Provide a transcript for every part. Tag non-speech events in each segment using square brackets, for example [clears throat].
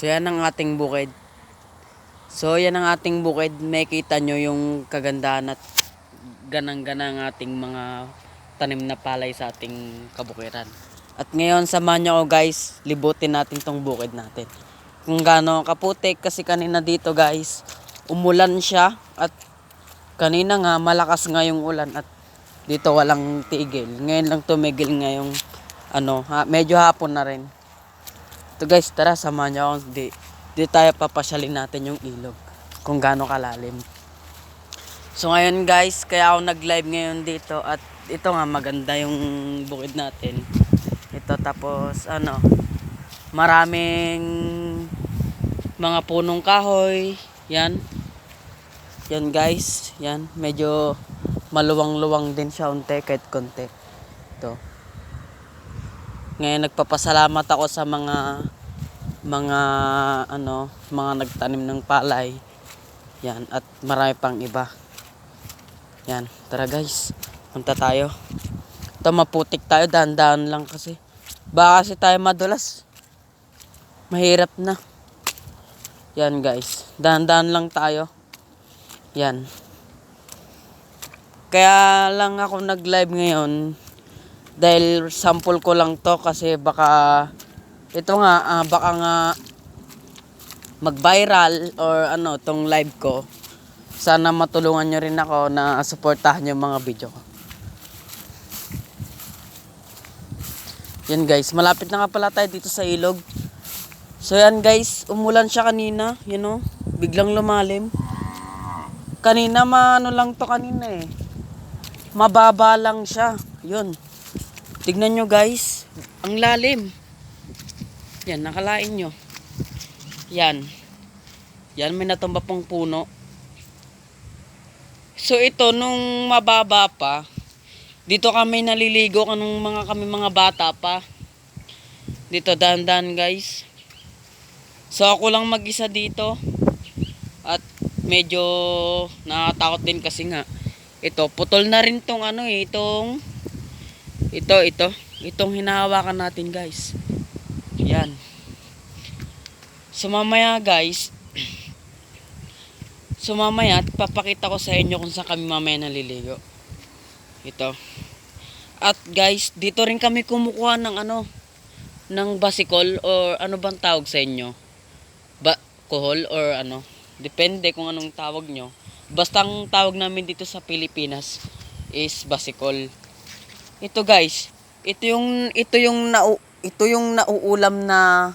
So yan ang ating bukid. So yan ang ating bukid. May kita nyo yung kagandahan at ganang-ganang ating mga tanim na palay sa ating kabukiran. At ngayon samahan nyo ako guys, libutin natin tong bukid natin. Kung gaano kaputik kasi kanina dito guys, umulan siya at kanina nga malakas nga yung ulan at dito walang tigil. Ngayon lang tumigil ngayong ano, ha, medyo hapon na rin. Ito guys, tara samahan niyo ako. Di, di tayo papasyalin natin yung ilog. Kung gaano kalalim. So ngayon guys, kaya ako nag-live ngayon dito at ito nga maganda yung bukid natin. Ito tapos ano, maraming mga punong kahoy. Yan. Yan guys, yan. Medyo maluwang-luwang din siya unti kahit konti. Ito. Ngayon nagpapasalamat ako sa mga mga ano, mga nagtanim ng palay. Yan at marami pang iba. Yan, tara guys. Punta tayo. Ito maputik tayo, dahan-dahan lang kasi. Baka kasi tayo madulas. Mahirap na. Yan guys, dahan-dahan lang tayo. Yan. Kaya lang ako nag-live ngayon dahil sample ko lang to kasi baka ito nga ah, baka nga mag-viral or ano tong live ko. Sana matulungan nyo rin ako na suportahan yung mga video ko. Yan guys, malapit na nga pala tayo dito sa ilog. So yan guys, umulan siya kanina, you know, biglang lumalim. Kanina maano lang to kanina eh. Mababa lang siya. Yun. Tignan nyo guys, ang lalim. Yan, nakalain nyo. Yan. Yan, may natumba pong puno. So ito, nung mababa pa, dito kami naliligo kanong mga kami mga bata pa. Dito, dahan-dahan guys. So ako lang mag-isa dito. At medyo nakakatakot din kasi nga. Ito, putol na rin tong ano eh, itong ito, ito. Itong hinahawakan natin, guys. Yan. So, mamaya, guys, [clears throat] so, mamaya, papakita ko sa inyo kung saan kami mamaya naliligo. Ito. At, guys, dito rin kami kumukuha ng ano, ng basikol or ano bang tawag sa inyo? Ba kohol or ano? Depende kung anong tawag nyo. Basta ang tawag namin dito sa Pilipinas is basikol ito guys, ito yung ito yung nau, ito yung nauulam na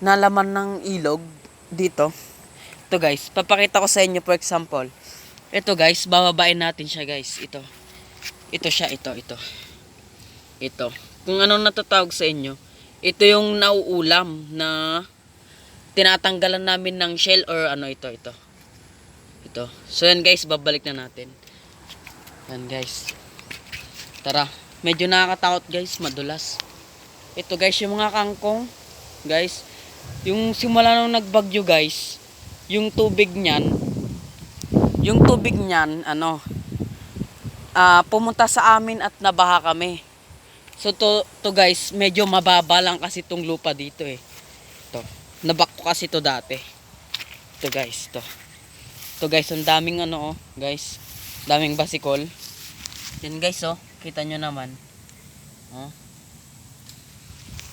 nalaman ng ilog dito. Ito guys, papakita ko sa inyo for example. Ito guys, bababain natin siya guys. Ito. Ito siya, ito, ito. Ito. Kung anong natatawag sa inyo, ito yung nauulam na tinatanggalan namin ng shell or ano ito, ito. Ito. So yan guys, babalik na natin. Yan guys. Tara, medyo nakakatakot guys, madulas. Ito guys, yung mga kangkong, guys, yung simula nung nagbagyo guys, yung tubig niyan, yung tubig niyan, ano, ah pumunta sa amin at nabaha kami. So to, to guys, medyo mababa lang kasi tong lupa dito eh. To, nabakto kasi to dati. To guys, to. To guys, ang daming ano oh, guys, daming basikol. Yan guys oh. Kita nyo naman. Oh.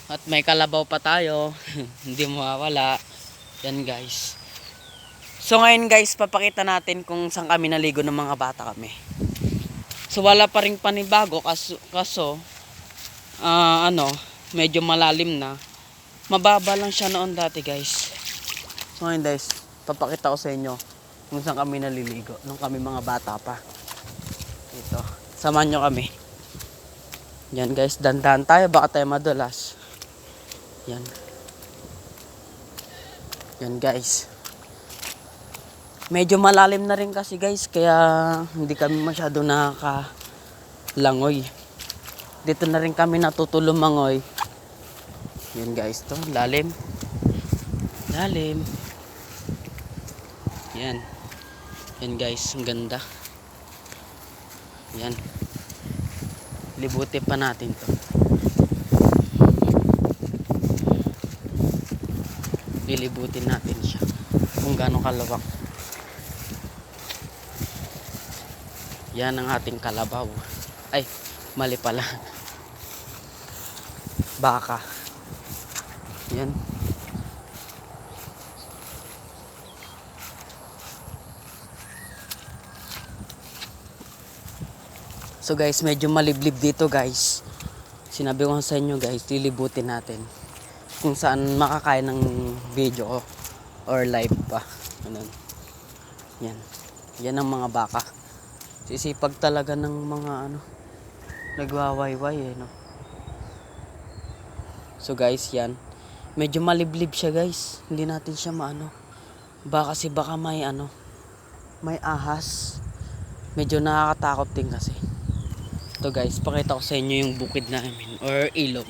At may kalabaw pa tayo. [laughs] Hindi mawawala. Yan guys. So ngayon guys, papakita natin kung saan kami naligo ng mga bata kami. So wala pa rin panibago kaso, kaso ah, ano, medyo malalim na. Mababa lang siya noon dati guys. So ngayon guys, papakita ko sa inyo kung saan kami naliligo nung kami mga bata pa. Ito. Samahan nyo kami. Yan guys, dandan tayo. Baka tayo madulas. Yan. Yan guys. Medyo malalim na rin kasi guys. Kaya hindi kami masyado nakakalangoy. Dito na rin kami natutulumangoy. Yan guys to. Lalim. Lalim. Yan. Yan guys. Ang ganda. Yan. Libuti pa natin to. Lilibutin natin siya. Kung gaano kalawak. Yan ang ating kalabaw. Ay, mali pala. Baka. Yan. So guys, medyo maliblib dito guys. Sinabi ko sa inyo guys, lilibutin natin. Kung saan makakaya ng video ko. Or live pa. Ganun. Yan. Yan ang mga baka. Sisipag talaga ng mga ano. Nagwawayway eh no. So guys, yan. Medyo maliblib siya guys. Hindi natin siya maano. Baka kasi baka may ano. May ahas. Medyo nakakatakot din kasi. Ito guys, pakita ko sa inyo yung bukid namin or ilog.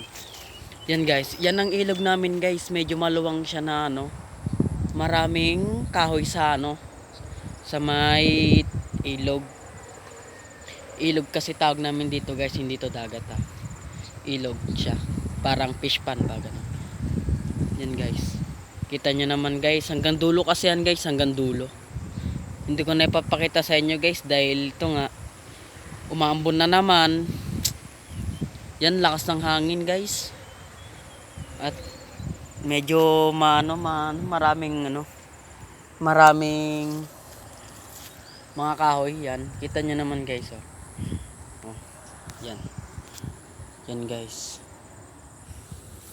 Yan guys, yan ang ilog namin guys. Medyo maluwang siya na ano. Maraming kahoy sa ano. Sa may ilog. Ilog kasi tawag namin dito guys, hindi to dagat ha. Ilog siya. Parang fish pan ba ganun. Yan guys. Kita nyo naman guys, hanggang dulo kasi yan guys, hanggang dulo. Hindi ko na ipapakita sa inyo guys dahil ito nga umaambon na naman yan lakas ng hangin guys at medyo maano man maraming ano maraming mga kahoy yan. Kita nyo naman guys oh. oh yan. Yan guys.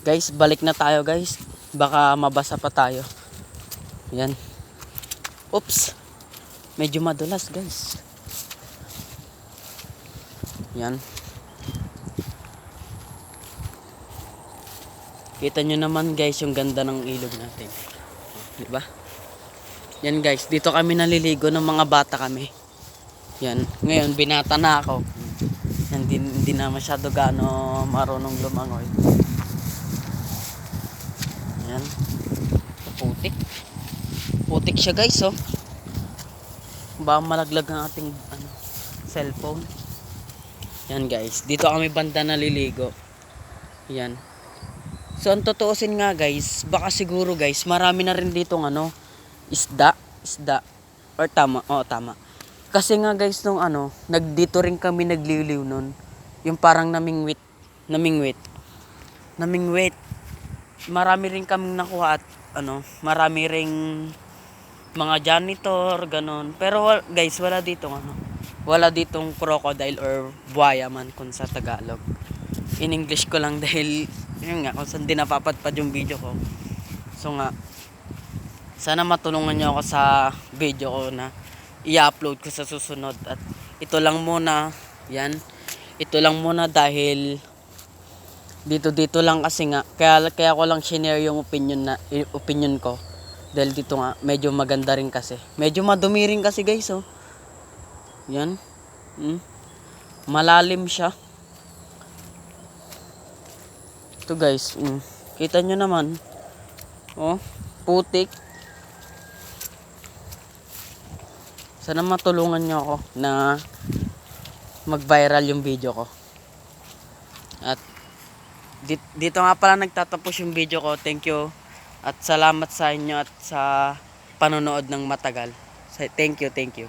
Guys balik na tayo guys. Baka mabasa pa tayo. Yan. Oops. Medyo madulas guys. Yan. Kita nyo naman guys yung ganda ng ilog natin. Di ba? Yan guys, dito kami naliligo ng mga bata kami. Yan. Ngayon, binata na ako. Yan, hindi, hindi na masyado gaano marunong lumangoy. Yan. Putik. Putik siya guys, oh. Baka malaglag ang ating ano, cellphone. Yan guys, dito kami banda naliligo. Yan. So ang totoosin nga guys, baka siguro guys, marami na rin ditong ano, isda, isda. Or tama, oh tama. Kasi nga guys nung ano, nagdito rin kami nagliliw nun. Yung parang namingwit, namingwit. Namingwit. Marami rin kaming nakuha at ano, marami ring mga janitor, ganon. Pero guys, wala ditong ano, wala ditong crocodile or buhaya man kung sa Tagalog. In English ko lang [laughs] dahil yun nga kung saan din napapadpad yung video ko. So nga sana matulungan niyo ako sa video ko na i-upload ko sa susunod at ito lang muna yan ito lang muna dahil dito dito lang kasi nga kaya kaya ko lang share yung opinion na i- opinion ko dahil dito nga medyo maganda rin kasi medyo madumi rin kasi guys oh yan. Mm. Malalim siya. Ito guys. Mm. Kita nyo naman. Oh. Putik. Sana matulungan nyo ako na mag-viral yung video ko. At di- dito nga pala nagtatapos yung video ko. Thank you. At salamat sa inyo at sa panonood ng matagal. Thank you, thank you.